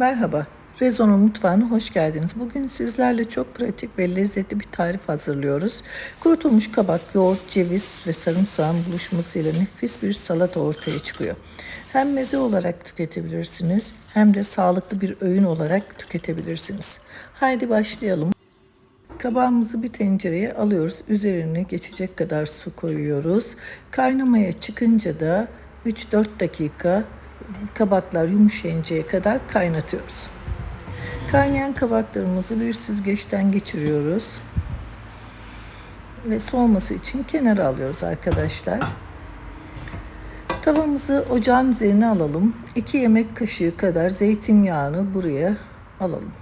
Merhaba, Rezo'nun mutfağına hoş geldiniz. Bugün sizlerle çok pratik ve lezzetli bir tarif hazırlıyoruz. Kurutulmuş kabak, yoğurt, ceviz ve sarımsağın buluşmasıyla nefis bir salata ortaya çıkıyor. Hem meze olarak tüketebilirsiniz hem de sağlıklı bir öğün olarak tüketebilirsiniz. Haydi başlayalım. Kabağımızı bir tencereye alıyoruz. Üzerine geçecek kadar su koyuyoruz. Kaynamaya çıkınca da 3-4 dakika kabaklar yumuşayıncaya kadar kaynatıyoruz. Kaynayan kabaklarımızı bir süzgeçten geçiriyoruz. Ve soğuması için kenara alıyoruz arkadaşlar. Tavamızı ocağın üzerine alalım. 2 yemek kaşığı kadar zeytinyağını buraya alalım.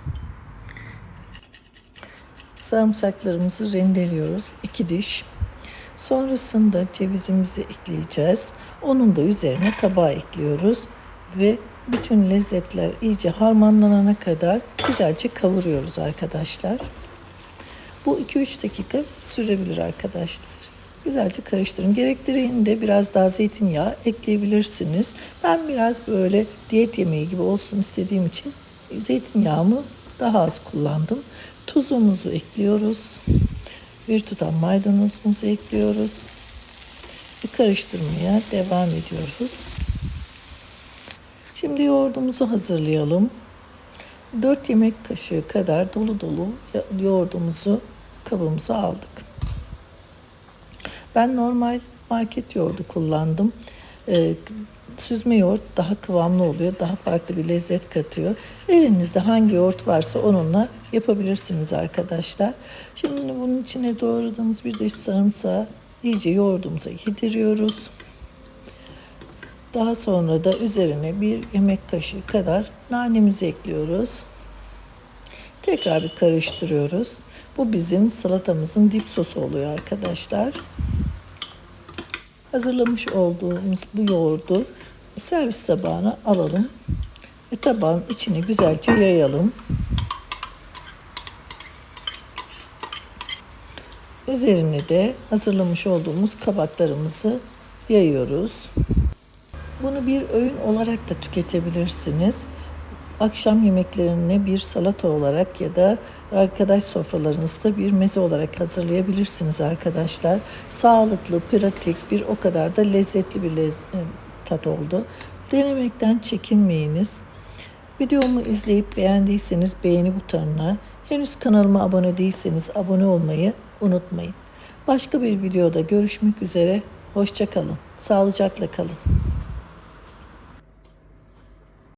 Sarımsaklarımızı rendeliyoruz. 2 diş. Sonrasında cevizimizi ekleyeceğiz. Onun da üzerine kabağı ekliyoruz ve bütün lezzetler iyice harmanlanana kadar güzelce kavuruyoruz arkadaşlar. Bu 2-3 dakika sürebilir arkadaşlar. Güzelce karıştırın. Gerektiğinde biraz daha zeytinyağı ekleyebilirsiniz. Ben biraz böyle diyet yemeği gibi olsun istediğim için zeytinyağımı daha az kullandım. Tuzumuzu ekliyoruz. Bir tutam maydanozumuzu ekliyoruz. Ve karıştırmaya devam ediyoruz. Şimdi yoğurdumuzu hazırlayalım. 4 yemek kaşığı kadar dolu dolu yoğurdumuzu kabımıza aldık. Ben normal market yoğurdu kullandım. Ee, süzme yoğurt daha kıvamlı oluyor. Daha farklı bir lezzet katıyor. Elinizde hangi yoğurt varsa onunla yapabilirsiniz arkadaşlar. Şimdi bunun içine doğradığımız bir diş sarımsağı iyice yoğurdumuza yediriyoruz. Daha sonra da üzerine bir yemek kaşığı kadar nanemizi ekliyoruz. Tekrar bir karıştırıyoruz. Bu bizim salatamızın dip sosu oluyor arkadaşlar. Hazırlamış olduğumuz bu yoğurdu servis tabağına alalım ve tabağın içine güzelce yayalım. Üzerine de hazırlamış olduğumuz kabaklarımızı yayıyoruz. Bunu bir öğün olarak da tüketebilirsiniz. Akşam yemeklerine bir salata olarak ya da arkadaş sofralarınızda bir meze olarak hazırlayabilirsiniz arkadaşlar. Sağlıklı, pratik, bir o kadar da lezzetli bir lez tat oldu. Denemekten çekinmeyiniz. Videomu izleyip beğendiyseniz beğeni butonuna, henüz kanalıma abone değilseniz abone olmayı unutmayın. Başka bir videoda görüşmek üzere. Hoşçakalın. Sağlıcakla kalın.